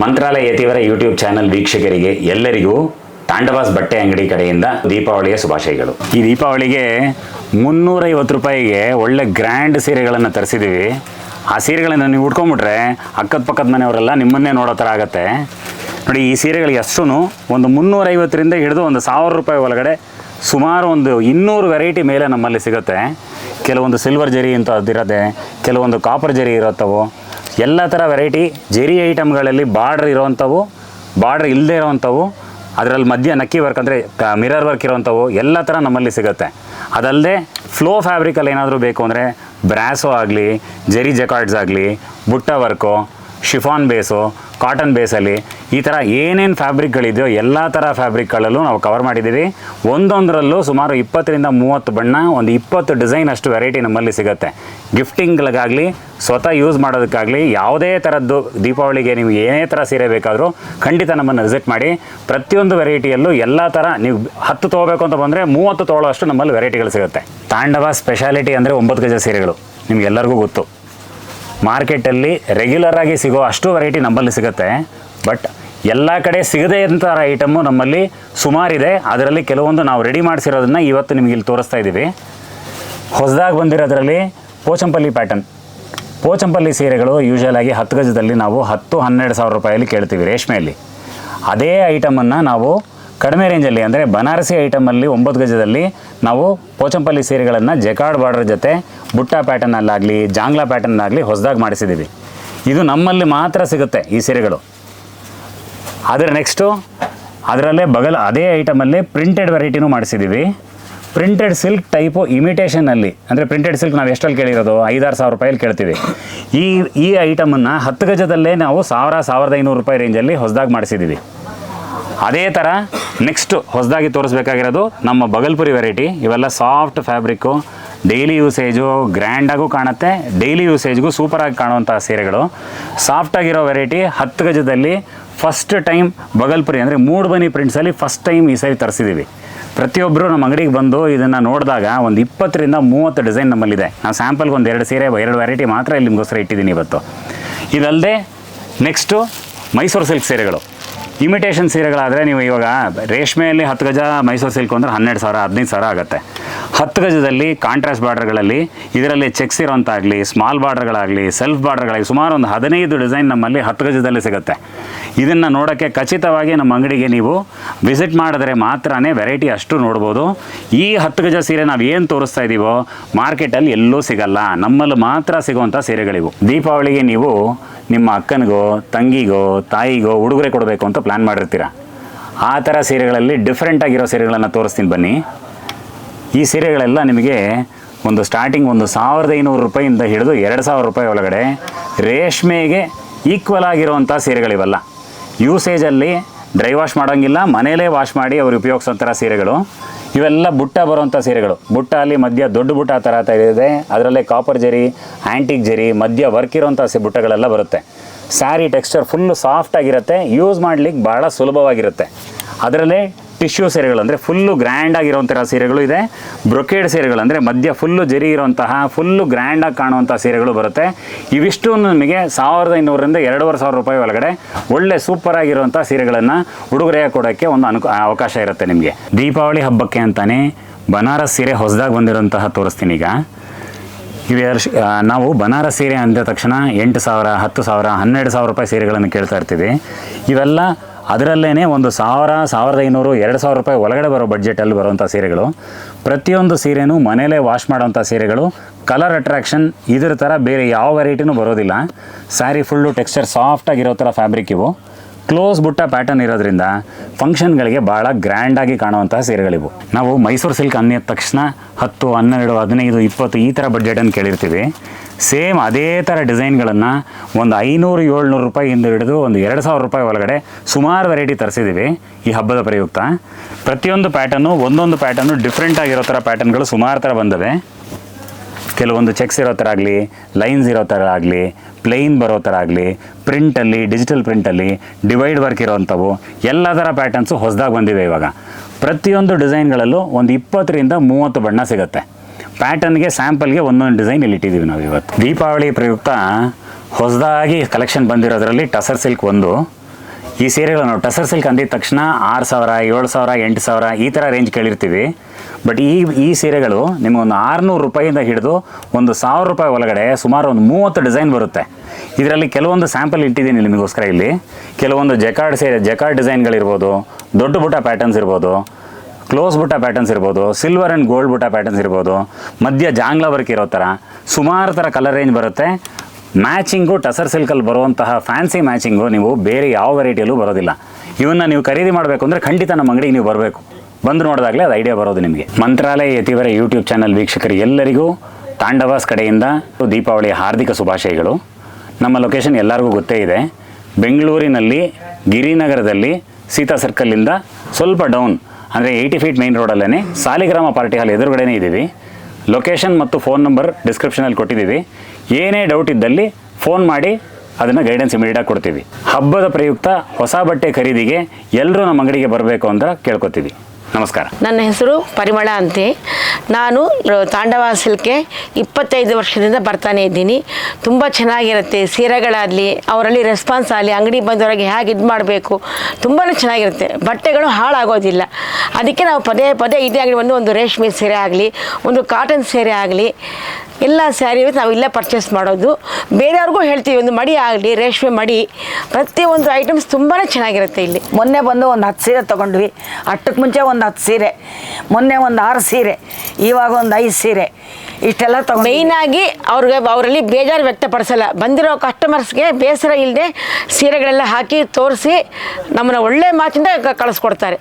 ಮಂತ್ರಾಲಯ ಯತಿವರ YouTube channel ವೀಕ್ಷಕರಿಗೆ ಎಲ್ಲರಿಗೂ ತಾಂಡವಾಸ್ ಬಟ್ಟೆ ಅಂಗಡಿ ಕಡೆಯಿಂದ ದೀಪಾವಳಿಯ ಶುಭಾಶಯಗಳು. ಈ ದೀಪಾವಳಿಗೆ ಮುನ್ನೂರೈವತ್ತು ರೂಪಾಯಿಗೆ ಒಳ್ಳೆ ಗ್ರ್ಯಾಂಡ್ ಸೀರೆಗಳನ್ನು ತರಿಸಿದ್ದೀವಿ ಆ ಸೀರೆಗಳನ್ನು ನೀವು ಉಟ್ಕೊಂಬಿಟ್ರೆ ಅಕ್ಕದ ಪಕ್ಕದ ಮನೆಯವರೆಲ್ಲ ನಿಮ್ಮನ್ನೇ ನೋಡೋ ಥರ ಆಗುತ್ತೆ. ನೋಡಿ, ಈ ಸೀರೆಗಳಿಗೆ ಅಷ್ಟೂ ಒಂದು ಮುನ್ನೂರೈವತ್ತರಿಂದ ಹಿಡಿದು ಒಂದು ಸಾವಿರ ರೂಪಾಯಿ ಒಳಗಡೆ ಸುಮಾರು ಒಂದು ಇನ್ನೂರು ವೆರೈಟಿ ಮೇಲೆ ನಮ್ಮಲ್ಲಿ ಸಿಗುತ್ತೆ. ಕೆಲವೊಂದು ಸಿಲ್ವರ್ ಜರಿ ಅಂತ ಅದಿರತ್ತೆ ಕೆಲವೊಂದು ಕಾಪರ್ ಜರಿ ಇರುತ್ತವು. ಎಲ್ಲ ಥರ ವೆರೈಟಿ ಜೆರಿ ಐಟಮ್ಗಳಲ್ಲಿ ಬಾರ್ಡ್ರ್ ಇರೋವಂಥವು, ಬಾರ್ಡ್ರ್ ಇಲ್ಲದೆ ಇರೋವಂಥವು, ಅದರಲ್ಲಿ ಮಧ್ಯ ನಕ್ಕಿ ವರ್ಕ್ ಅಂದರೆ ಮಿರರ್ ವರ್ಕ್ ಇರೋವಂಥವು, ಎಲ್ಲ ಥರ ನಮ್ಮಲ್ಲಿ ಸಿಗುತ್ತೆ. ಅದಲ್ಲದೆ ಫ್ಲೋ ಫ್ಯಾಬ್ರಿಕಲ್ಲಿ ಏನಾದರೂ ಬೇಕು ಅಂದರೆ ಬ್ರ್ಯಾಸೋ ಆಗಲಿ ಜೆರಿ ಜಕಾರ್ಡ್ಸ್ ಆಗಲಿ, ಬುಟ್ಟ ವರ್ಕು ಶಿಫಾನ್ ಬೇಸು ಕಾಟನ್ ಬೇಸಲ್ಲಿ ಈ ಥರ ಏನೇನು ಫ್ಯಾಬ್ರಿಕ್ಗಳಿದೆಯೋ ಎಲ್ಲ ಥರ ಫ್ಯಾಬ್ರಿಕ್ಗಳಲ್ಲೂ ನಾವು ಕವರ್ ಮಾಡಿದ್ದೀವಿ. ಒಂದೊಂದರಲ್ಲೂ ಸುಮಾರು ಇಪ್ಪತ್ತರಿಂದ ಮೂವತ್ತು ಬಣ್ಣ, ಒಂದು ಇಪ್ಪತ್ತು ಡಿಸೈನ್ ಅಷ್ಟು ವೆರೈಟಿ ನಮ್ಮಲ್ಲಿ ಸಿಗುತ್ತೆ. ಗಿಫ್ಟಿಂಗ್ಗಳಿಗಾಗಲಿ ಸ್ವತಃ ಯೂಸ್ ಮಾಡೋದಕ್ಕಾಗಲಿ ಯಾವುದೇ ಥರದ್ದು ದೀಪಾವಳಿಗೆ ನೀವು ಏನೇ ಥರ ಸೀರೆ ಬೇಕಾದರೂ ಖಂಡಿತ ನಮ್ಮನ್ನು ವಿಸಿಟ್ ಮಾಡಿ. ಪ್ರತಿಯೊಂದು ವೆರೈಟಿಯಲ್ಲೂ ಎಲ್ಲ ಥರ ನೀವು ಹತ್ತು ತೊಗೋಬೇಕು ಅಂತ ಬಂದರೆ ಮೂವತ್ತು ತೊಗೊಳ್ಳೋ ಅಷ್ಟು ನಮ್ಮಲ್ಲಿ ವೆರೈಟಿಗಳು ಸಿಗುತ್ತೆ. ತಾಂಡವ ಸ್ಪೆಷಾಲಿಟಿ ಅಂದರೆ ಒಂಬತ್ತು ಗಜ ಸೀರೆಗಳು. ನಿಮಗೆಲ್ಲರಿಗೂ ಗೊತ್ತು. ಮಾರ್ಕೆಟಲ್ಲಿ ರೆಗ್ಯುಲರ್ ಆಗಿ ಸಿಗೋ ಅಷ್ಟು ವೆರೈಟಿ ನಮ್ಮಲ್ಲಿ ಸಿಗುತ್ತೆ. ಬಟ್ ಎಲ್ಲ ಕಡೆ ಸಿಗದೇ ಇರೋ ಐಟಮು ನಮ್ಮಲ್ಲಿ ಸುಮಾರಿದೆ ಅದರಲ್ಲಿ ಕೆಲವೊಂದು ನಾವು ರೆಡಿ ಮಾಡಿಸಿರೋದನ್ನ ಇವತ್ತು ನಿಮಗೆ ಇಲ್ಲಿ ತೋರಿಸ್ತಾ ಇದ್ದೀವಿ ಹೊಸದಾಗಿ ಬಂದಿರೋದ್ರಲ್ಲಿ ಪೋಚಂಪಲ್ಲಿ ಪ್ಯಾಟರ್ನ್ ಪೋಚಂಪಲ್ಲಿ ಸೀರೆಗಳು ಯೂಶಲ್ ಆಗಿ ಹತ್ತು ಗಜದಲ್ಲಿ ನಾವು ಹತ್ತು ಹನ್ನೆರಡು ಸಾವಿರ ರೂಪಾಯಲ್ಲಿ ಕೇಳ್ತೀವಿ ರೇಷ್ಮೆಯಲ್ಲಿ. ಅದೇ ಐಟಮನ್ನು ನಾವು ಕಡಿಮೆ ರೇಂಜಲ್ಲಿ ಅಂದರೆ ಬನಾರಸಿ ಐಟಮಲ್ಲಿ ಒಂಬತ್ತು ಗಜದಲ್ಲಿ ನಾವು ಪೋಚಂಪಲ್ಲಿ ಸೀರೆಗಳನ್ನು ಜೆಕಾರ್ಡ್ ಬಾರ್ಡರ್ ಜೊತೆ ಬುಟ್ಟ ಪ್ಯಾಟರ್ನಲ್ಲಾಗಲಿ, ಜಾಂಗ್ಲಾ ಪ್ಯಾಟರ್ನಲ್ಲಾಗಲಿ ಹೊಸದಾಗಿ ಮಾಡಿಸಿದ್ದೀವಿ ಇದು ನಮ್ಮಲ್ಲಿ ಮಾತ್ರ ಸಿಗುತ್ತೆ ಈ ಸೀರೆಗಳು. ಅದರ ನೆಕ್ಸ್ಟು ಅದರಲ್ಲೇ ಬಗಲ್ ಅದೇ ಐಟಮಲ್ಲಿ ಪ್ರಿಂಟೆಡ್ ವೆರೈಟಿನೂ ಮಾಡಿಸಿದ್ದೀವಿ ಪ್ರಿಂಟೆಡ್ ಸಿಲ್ಕ್ ಟೈಪು ಇಮಿಟೇಷನಲ್ಲಿ ಅಂದರೆ ಪ್ರಿಂಟೆಡ್ ಸಿಲ್ಕ್ ನಾವು ಎಷ್ಟಲ್ಲಿ ಕೇಳಿರೋದು? ಐದಾರು ಸಾವಿರ ರೂಪಾಯಲ್ಲಿ ಕೇಳ್ತೀವಿ. ಈ ಈ ಐಟಮನ್ನು ಹತ್ತು ಗಜದಲ್ಲೇ ನಾವು ಸಾವಿರ, ಸಾವಿರದ ಐನೂರು ರೂಪಾಯಿ ರೇಂಜಲ್ಲಿ ಹೊಸದಾಗಿ ಮಾಡಿಸಿದ್ದೀವಿ ಅದೇ ಥರ ನೆಕ್ಸ್ಟ್ ಹೊಸದಾಗಿ ತೋರಿಸ್ಬೇಕಾಗಿರೋದು ನಮ್ಮ ಬಗಲ್ಪುರಿ ವೆರೈಟಿ ಇವೆಲ್ಲ ಸಾಫ್ಟ್ ಫ್ಯಾಬ್ರಿಕ್ಕು ಡೈಲಿ ಯೂಸೇಜು ಗ್ರ್ಯಾಂಡಾಗೂ ಕಾಣುತ್ತೆ. ಡೈಲಿ ಯೂಸೇಜ್ಗೂ ಸೂಪರಾಗಿ ಕಾಣುವಂಥ ಸೀರೆಗಳು. ಸಾಫ್ಟಾಗಿರೋ ವೆರೈಟಿ ಹತ್ತು ಗಜದಲ್ಲಿ ಫಸ್ಟ್ ಟೈಮ್ ಬಗಲ್ಪುರಿ ಅಂದರೆ ಮೂಡ್ ಬನಿ ಪ್ರಿಂಟ್ಸಲ್ಲಿ ಫಸ್ಟ್ ಟೈಮ್ ಈ ಸಾರಿ ತರಿಸಿದ್ದೀವಿ ಪ್ರತಿಯೊಬ್ಬರು ನಮ್ಮ ಅಂಗಡಿಗೆ ಬಂದು ಇದನ್ನು ನೋಡಿದಾಗ ಒಂದು ಇಪ್ಪತ್ತರಿಂದ ಮೂವತ್ತು ಡಿಸೈನ್ ನಮ್ಮಲ್ಲಿದೆ. ನಾವು ಸ್ಯಾಂಪಲ್ಗೆ ಒಂದು ಎರಡು ಸೀರೆ, ಎರಡು ವೆರೈಟಿ ಮಾತ್ರ ಇಲ್ಲಿ ನಿಮಗೋಸ್ಕರ ಇಟ್ಟಿದ್ದೀನಿ ಇವತ್ತು. ಇದಲ್ಲದೆ ನೆಕ್ಸ್ಟು ಮೈಸೂರು ಸಿಲ್ಕ್ ಸೀರೆಗಳು. ಇಮಿಟೇಷನ್ ಸೀರೆಗಳಾದರೆ ನೀವು ಇವಾಗ ರೇಷ್ಮೆಯಲ್ಲಿ ಹತ್ತು ಗಜ ಮೈಸೂರು ಸಿಲ್ಕ್ ಅಂದರೆ ಹನ್ನೆರಡು ಸಾವಿರ, ಹದಿನೈದು ಸಾವಿರ ಆಗುತ್ತೆ. ಹತ್ತು ಗಜದಲ್ಲಿ ಕಾಂಟ್ರಾಸ್ಟ್ ಬಾರ್ಡರ್ಗಳಲ್ಲಿ ಇದರಲ್ಲಿ ಚೆಕ್ಸ್ ಇರೋಂಥಾಗಲಿ ಸ್ಮಾಲ್ ಬಾರ್ಡರ್ಗಳಾಗಲಿ ಸೆಲ್ಫ್ ಬಾರ್ಡರ್ಗಳಾಗಲಿ ಸುಮಾರು ಒಂದು ಹದಿನೈದು ಡಿಸೈನ್ ನಮ್ಮಲ್ಲಿ ಹತ್ತು ಗಜದಲ್ಲಿ ಸಿಗುತ್ತೆ. ಇದನ್ನು ನೋಡೋಕ್ಕೆ ಖಚಿತವಾಗಿ ನಮ್ಮ ಅಂಗಡಿಗೆ ನೀವು ವಿಸಿಟ್ ಮಾಡಿದ್ರೆ ಮಾತ್ರನೇ ವೆರೈಟಿ ಅಷ್ಟು ನೋಡ್ಬೋದು. ಈ ಹತ್ತು ಗಜ ಸೀರೆ ನಾವು ಏನು ತೋರಿಸ್ತಾ ಇದ್ದೀವೋ ಮಾರ್ಕೆಟಲ್ಲಿ ಎಲ್ಲೂ ಸಿಗಲ್ಲ. ನಮ್ಮಲ್ಲಿ ಮಾತ್ರ ಸಿಗುವಂಥ ಸೀರೆಗಳಿವು. ದೀಪಾವಳಿಗೆ ನೀವು ನಿಮ್ಮ ಅಕ್ಕನಿಗೋ, ತಂಗಿಗೋ, ತಾಯಿಗೋ ಉಡುಗೊರೆ ಕೊಡಬೇಕು ಅಂತ ಪ್ಲ್ಯಾನ್ ಮಾಡಿರ್ತೀರ? ಆ ಥರ ಸೀರೆಗಳಲ್ಲಿ ಡಿಫ್ರೆಂಟಾಗಿರೋ ಸೀರೆಗಳನ್ನು ತೋರಿಸ್ತೀನಿ ಬನ್ನಿ. ಈ ಸೀರೆಗಳೆಲ್ಲ ನಿಮಗೆ ಒಂದು ಸ್ಟಾರ್ಟಿಂಗ್ ಒಂದು ಸಾವಿರದ ಐನೂರು ರೂಪಾಯಿಂದ ಹಿಡಿದು ಎರಡು ಸಾವಿರ ರೂಪಾಯಿ ಒಳಗಡೆ ರೇಷ್ಮೆಗೆ ಈಕ್ವಲ್ ಆಗಿರುವಂಥ ಸೀರೆಗಳಿವಲ್ಲ. ಯೂಸೇಜಲ್ಲಿ ಡ್ರೈ ವಾಶ್ ಮಾಡೋಂಗಿಲ್ಲ, ಮನೇಲೇ ವಾಶ್ ಮಾಡಿ ಅವ್ರು ಉಪಯೋಗಿಸೋ ಥರ ಸೀರೆಗಳು. ಇವೆಲ್ಲ ಬುಟ್ಟ ಬರುವಂಥ ಸೀರೆಗಳು. ಬುಟ್ಟ ಅಲ್ಲಿ ಮಧ್ಯ ದೊಡ್ಡ ಬುಟ್ಟ ಥರ ಇದೆ. ಅದರಲ್ಲೇ ಕಾಪರ್ ಜರಿ ಆ್ಯಂಟಿಕ್ ಜರಿ, ಮಧ್ಯ ವರ್ಕ್ ಇರೋಂಥ ಬುಟ್ಟಗಳೆಲ್ಲ ಬರುತ್ತೆ. ಸ್ಯಾರಿ ಟೆಕ್ಸ್ಚರ್ ಫುಲ್ಲು ಸಾಫ್ಟ್ ಆಗಿರುತ್ತೆ. ಯೂಸ್ ಮಾಡ್ಲಿಕ್ಕೆ ಭಾಳ ಸುಲಭವಾಗಿರುತ್ತೆ. ಅದರಲ್ಲೇ ಟಿಶ್ಯೂ ಸೀರೆಗಳು ಅಂದರೆ ಫುಲ್ಲು ಗ್ರ್ಯಾಂಡ್ ಆಗಿರೋಂಥ ಸೀರೆಗಳು ಇದೆ. ಬ್ರೊಕೇಡ್ ಸೀರೆಗಳು ಅಂದರೆ ಮಧ್ಯ ಫುಲ್ಲು ಜರಿ ಇರುವಂತಹ, ಫುಲ್ಲು ಗ್ರ್ಯಾಂಡಾಗಿ ಕಾಣುವಂಥ ಸೀರೆಗಳು ಬರುತ್ತೆ. ಇವಿಷ್ಟು ನಿಮಗೆ ಸಾವಿರದ ಐನೂರರಿಂದ ಎರಡೂವರೆ ಸಾವಿರ ರೂಪಾಯಿ ಒಳಗಡೆ ಒಳ್ಳೆ ಸೂಪರ್ ಆಗಿರುವಂಥ ಸೀರೆಗಳನ್ನು ಉಡುಗೊರೆಯಾಗಿ ಕೊಡೋಕ್ಕೆ ಒಂದು ಅನುಕ ಅವಕಾಶ ಇರುತ್ತೆ ನಿಮಗೆ. ದೀಪಾವಳಿ ಹಬ್ಬಕ್ಕೆ ಅಂತಾನೆ ಬನಾರಸ್ ಸೀರೆ ಹೊಸದಾಗಿ ಬಂದಿರುವಂತಹ ತೋರಿಸ್ತೀನಿ ಈಗ. ಶ್- ನಾವು ಬನಾರಸ್ ಸೀರೆ ಅಂದ ತಕ್ಷಣ ಎಂಟು ಸಾವಿರ, ಹತ್ತು ಸಾವಿರ, ಹನ್ನೆರಡು ಸಾವಿರ ರೂಪಾಯಿ ಸೀರೆಗಳನ್ನು ಕೇಳ್ತಾ ಇರ್ತೀವಿ. ಇವೆಲ್ಲ ಅದರಲ್ಲೇ ಒಂದು ಸಾವಿರ, ಸಾವಿರದ ಐನೂರು, ಎರಡು ಸಾವಿರ ರೂಪಾಯಿ ಒಳಗಡೆ ಬರೋ ಬಡ್ಜೆಟಲ್ಲಿ ಬರುವಂಥ ಸೀರೆಗಳು. ಪ್ರತಿಯೊಂದು ಸೀರೆನೂ ಮನೇಲೇ ವಾಶ್ ಮಾಡೋವಂಥ ಸೀರೆಗಳು. ಕಲರ್ ಅಟ್ರಾಕ್ಷನ್ ಇದ್ರ ಥರ ಬೇರೆ ಯಾವ ವೆರೈಟಿನೂ ಬರೋದಿಲ್ಲ. ಸ್ಯಾರಿ ಫುಲ್ಲು ಟೆಕ್ಸ್ಚರ್ ಸಾಫ್ಟಾಗಿರೋ ಥರ ಫ್ಯಾಬ್ರಿಕ್ ಇವು. ಕ್ಲೋಸ್ ಬುಟ್ಟ ಪ್ಯಾಟರ್ನ್ ಇರೋದ್ರಿಂದ ಫಂಕ್ಷನ್ಗಳಿಗೆ ಭಾಳ ಗ್ರ್ಯಾಂಡಾಗಿ ಕಾಣುವಂತಹ ಸೀರೆಗಳಿವು. ನಾವು ಮೈಸೂರು ಸಿಲ್ಕ್ ಅಂದಿದ ತಕ್ಷಣ ಹತ್ತು, ಹನ್ನೆರಡು, ಹದಿನೈದು, ಇಪ್ಪತ್ತು ಈ ಥರ ಬಡ್ಜೆಟನ್ನು ಕೇಳಿರ್ತೀವಿ. ಸೇಮ್ ಅದೇ ಥರ ಡಿಸೈನ್ಗಳನ್ನು ಒಂದು ಐನೂರು, ಏಳ್ನೂರು ರೂಪಾಯಿಯಿಂದ ಹಿಡಿದು ಒಂದು ಎರಡು ಸಾವಿರ ರೂಪಾಯಿ ಒಳಗಡೆ ಸುಮಾರು ವೆರೈಟಿ ತರಿಸಿದ್ದೀವಿ ಈ ಹಬ್ಬದ ಪ್ರಯುಕ್ತ. ಪ್ರತಿಯೊಂದು ಪ್ಯಾಟರ್ನು ಒಂದೊಂದು ಪ್ಯಾಟರ್ನು ಡಿಫ್ರೆಂಟ್ ಆಗಿರೋ ಥರ ಪ್ಯಾಟರ್ನ್ಗಳು ಸುಮಾರು ಥರ ಬಂದಿವೆ. ಕೆಲವೊಂದು ಚೆಕ್ಸ್ ಇರೋ ಥರ ಆಗಲಿ ಲೈನ್ಸ್ ಇರೋ ಥರ ಆಗಲಿ ಪ್ಲೇನ್ ಬರೋ ಥರ ಆಗಲಿ ಪ್ರಿಂಟಲ್ಲಿ ಡಿಜಿಟಲ್ ಪ್ರಿಂಟಲ್ಲಿ ಡಿವೈಡ್ ವರ್ಕ್ ಇರೋವಂಥವು ಎಲ್ಲ ಥರ ಪ್ಯಾಟರ್ನ್ಸು ಹೊಸದಾಗಿ ಬಂದಿವೆ ಇವಾಗ. ಪ್ರತಿಯೊಂದು ಡಿಸೈನ್ಗಳಲ್ಲೂ ಒಂದು ಇಪ್ಪತ್ತರಿಂದ ಮೂವತ್ತು ಬಣ್ಣ ಸಿಗುತ್ತೆ. ಪ್ಯಾಟರ್ನ್ಗೆ, ಸ್ಯಾಂಪಲ್ಗೆ ಒಂದೊಂದು ಡಿಸೈನ್ ಇಲ್ಲಿ ಇಟ್ಟಿದ್ದೀವಿ ನಾವು ಇವತ್ತು. ದೀಪಾವಳಿ ಪ್ರಯುಕ್ತ ಹೊಸದಾಗಿ ಕಲೆಕ್ಷನ್ ಬಂದಿರೋದ್ರಲ್ಲಿ ಟಸರ್ ಸಿಲ್ಕ್ ಒಂದು. ಈ ಸೀರೆಗಳು ನಾವು ಟಸರ್ ಸಿಲ್ಕ್ ಅಂದಿದ ತಕ್ಷಣ ಆರು ಸಾವಿರ, ಏಳು ಸಾವಿರ, ಎಂಟು ಸಾವಿರ ಈ ಥರ ರೇಂಜ್ ಕೇಳಿರ್ತೀವಿ. ಬಟ್ ಈ ಈ ಸೀರೆಗಳು ನಿಮಗೊಂದು ಆರುನೂರು ರೂಪಾಯಿಂದ ಹಿಡಿದು ಒಂದು ಸಾವಿರ ರೂಪಾಯಿ ಒಳಗಡೆ ಸುಮಾರು ಒಂದು ಮೂವತ್ತು ಡಿಸೈನ್ ಬರುತ್ತೆ. ಇದರಲ್ಲಿ ಕೆಲವೊಂದು ಸ್ಯಾಂಪಲ್ ಇಟ್ಟಿದ್ದೀನಿ ನಿಮಗೋಸ್ಕರ ಇಲ್ಲಿ. ಕೆಲವೊಂದು ಜಕಾರ್ಡ್ ಸೀರೆ, ಜಕಾರ್ಡ್ ಡಿಸೈನ್ಗಳಿರ್ಬೋದು, ದೊಡ್ಡ ಬುಟ್ಟ ಪ್ಯಾಟರ್ನ್ಸ್ ಇರ್ಬೋದು. ಕ್ಲೋಸ್ ಬುಟ್ಟ ಪ್ಯಾಟರ್ನ್ಸ್ ಇರ್ಬೋದು ಸಿಲ್ವರ್ ಆ್ಯಂಡ್ ಗೋಲ್ಡ್ ಬುಟ್ಟ ಪ್ಯಾಟರ್ನ್ಸ್ ಇರ್ಬೋದು, ಮಧ್ಯ ಜಾಂಗ್ಲ ವರ್ಕ್ ಇರೋ ಥರ ಸುಮಾರು ಥರ ಕಲರ್ ರೇಂಜ್ ಬರುತ್ತೆ. ಮ್ಯಾಚಿಂಗು ಟಸರ್ ಸಿಲ್ಕಲ್ಲಿ ಬರುವಂತಹ ಫ್ಯಾನ್ಸಿ ಮ್ಯಾಚಿಂಗು ನೀವು ಬೇರೆ ಯಾವ ವೆರೈಟಿಯಲ್ಲೂ ಬರೋದಿಲ್ಲ. ಇವನ್ನ ನೀವು ಖರೀದಿ ಮಾಡಬೇಕು ಅಂದರೆ ಖಂಡಿತ ನಮ್ಮ ಅಂಗಡಿಗೆ ನೀವು ಬರಬೇಕು. ಬಂದು ನೋಡಿದಾಗಲೇ ಅದು ಐಡಿಯಾ ಬರೋದು ನಿಮಗೆ. ಮಂತ್ರಾಲಯ ಯತಿವರ ಯೂಟ್ಯೂಬ್ ಚಾನಲ್ ವೀಕ್ಷಕರು ಎಲ್ಲರಿಗೂ, ತಾಂಡವಾಸ್ ಕಡೆಯಿಂದ ದೀಪಾವಳಿಯ ಹಾರ್ದಿಕ ಶುಭಾಶಯಗಳು. ನಮ್ಮ ಲೊಕೇಶನ್ ಎಲ್ಲರಿಗೂ ಗೊತ್ತೇ ಇದೆ. ಬೆಂಗಳೂರಿನಲ್ಲಿ, ಗಿರಿನಗರದಲ್ಲಿ, ಸೀತಾ ಸರ್ಕಲ್ಲಿಂದ ಸ್ವಲ್ಪ ಡೌನ್ ಅಂದರೆ ಏಯ್ಟಿ ಫೀಟ್ ಮೈನ್ ರೋಡಲ್ಲೇ ಸಾಲಿಗ್ರಾಮ ಪಾರ್ಟಿ ಹಾಲ್ ಎದುರುಗಡೆನೇ ಇದ್ದೀವಿ. ಲೊಕೇಶನ್ ಮತ್ತು ಫೋನ್ ನಂಬರ್ ಡಿಸ್ಕ್ರಿಪ್ಷನಲ್ಲಿ ಕೊಟ್ಟಿದ್ದೀವಿ. ಏನೇ ಡೌಟ್ ಇದ್ದಲ್ಲಿ ಫೋನ್ ಮಾಡಿ ಅದನ್ನು ಗೈಡೆನ್ಸ್ ಇಮಿಡಿಯೇಟಾಗಿ ಕೊಡ್ತೀವಿ. ಹಬ್ಬದ ಪ್ರಯುಕ್ತ ಹೊಸ ಬಟ್ಟೆ ಖರೀದಿಗೆ ಎಲ್ಲರೂ ನಮ್ಮ ಅಂಗಡಿಗೆ ಬರಬೇಕು ಅಂತ ಕೇಳ್ಕೊತೀವಿ. ನಮಸ್ಕಾರ. ನನ್ನ ಹೆಸರು ಪರಿಮಳ ಅಂತೆ. ನಾನು ತಾಂಡವ ಸಿಲ್ಕೆ ಇಪ್ಪತ್ತೈದು ವರ್ಷದಿಂದ ಬರ್ತಾನೆ ಇದ್ದೀನಿ. ತುಂಬ ಚೆನ್ನಾಗಿರುತ್ತೆ, ಸೀರೆಗಳಾಗಲಿ, ಅವರಲ್ಲಿ ರೆಸ್ಪಾನ್ಸ್ ಆಗಲಿ, ಅಂಗಡಿ ಬಂದವರಿಗೆ ಹೇಗೆ ಇದು ಮಾಡಬೇಕು ತುಂಬಾ ಚೆನ್ನಾಗಿರುತ್ತೆ. ಬಟ್ಟೆಗಳು ಹಾಳಾಗೋದಿಲ್ಲ. ಅದಕ್ಕೆ ನಾವು ಪದೇ ಪದೇ ಇದೇ ಆಗಲಿ ಒಂದು ಒಂದು ರೇಷ್ಮೆ ಸೀರೆ ಆಗಲಿ, ಒಂದು ಕಾಟನ್ ಸೀರೆ ಆಗಲಿ ಎಲ್ಲ ಸ್ಯಾರಿ ನಾವು ಇಲ್ಲೇ ಪರ್ಚೇಸ್ ಮಾಡೋದು. ಬೇರೆಯವ್ರಿಗೂ ಹೇಳ್ತೀವಿ ಒಂದು ಮಡಿ ಆಗಲಿ ರೇಷ್ಮೆ ಮಡಿ ಪ್ರತಿಯೊಂದು ಐಟಮ್ಸ್ ತುಂಬಾ ಚೆನ್ನಾಗಿರುತ್ತೆ ಇಲ್ಲಿ. ಮೊನ್ನೆ ಬಂದು ಒಂದು ಹತ್ತು ಸೀರೆ ತೊಗೊಂಡ್ವಿ. ಅಟ್ಟಕ್ಕೆ ಮುಂಚೆ ಒಂದು ಹತ್ತು ಸೀರೆ ಮೊನ್ನೆ ಒಂದು ಆರು ಸೀರೆ ಇವಾಗ ಒಂದು ಐದು ಸೀರೆ. ಇಷ್ಟೆಲ್ಲ ತಗೊಂಡು ಮೇಯ್ನಾಗಿ ಅವ್ರಿಗೆ ಅವರಲ್ಲಿ ಬೇಜಾರು ವ್ಯಕ್ತಪಡಿಸಲ್ಲ. ಬಂದಿರೋ ಕಸ್ಟಮರ್ಸ್ಗೆ ಬೇಸರ ಇಲ್ಲದೆ ಸೀರೆಗಳೆಲ್ಲ ಹಾಕಿ ತೋರಿಸಿ ನಮ್ಮನ್ನ ಒಳ್ಳೆ ಮಾತಿಂದ ಕಳಿಸ್ಕೊಡ್ತಾರೆ.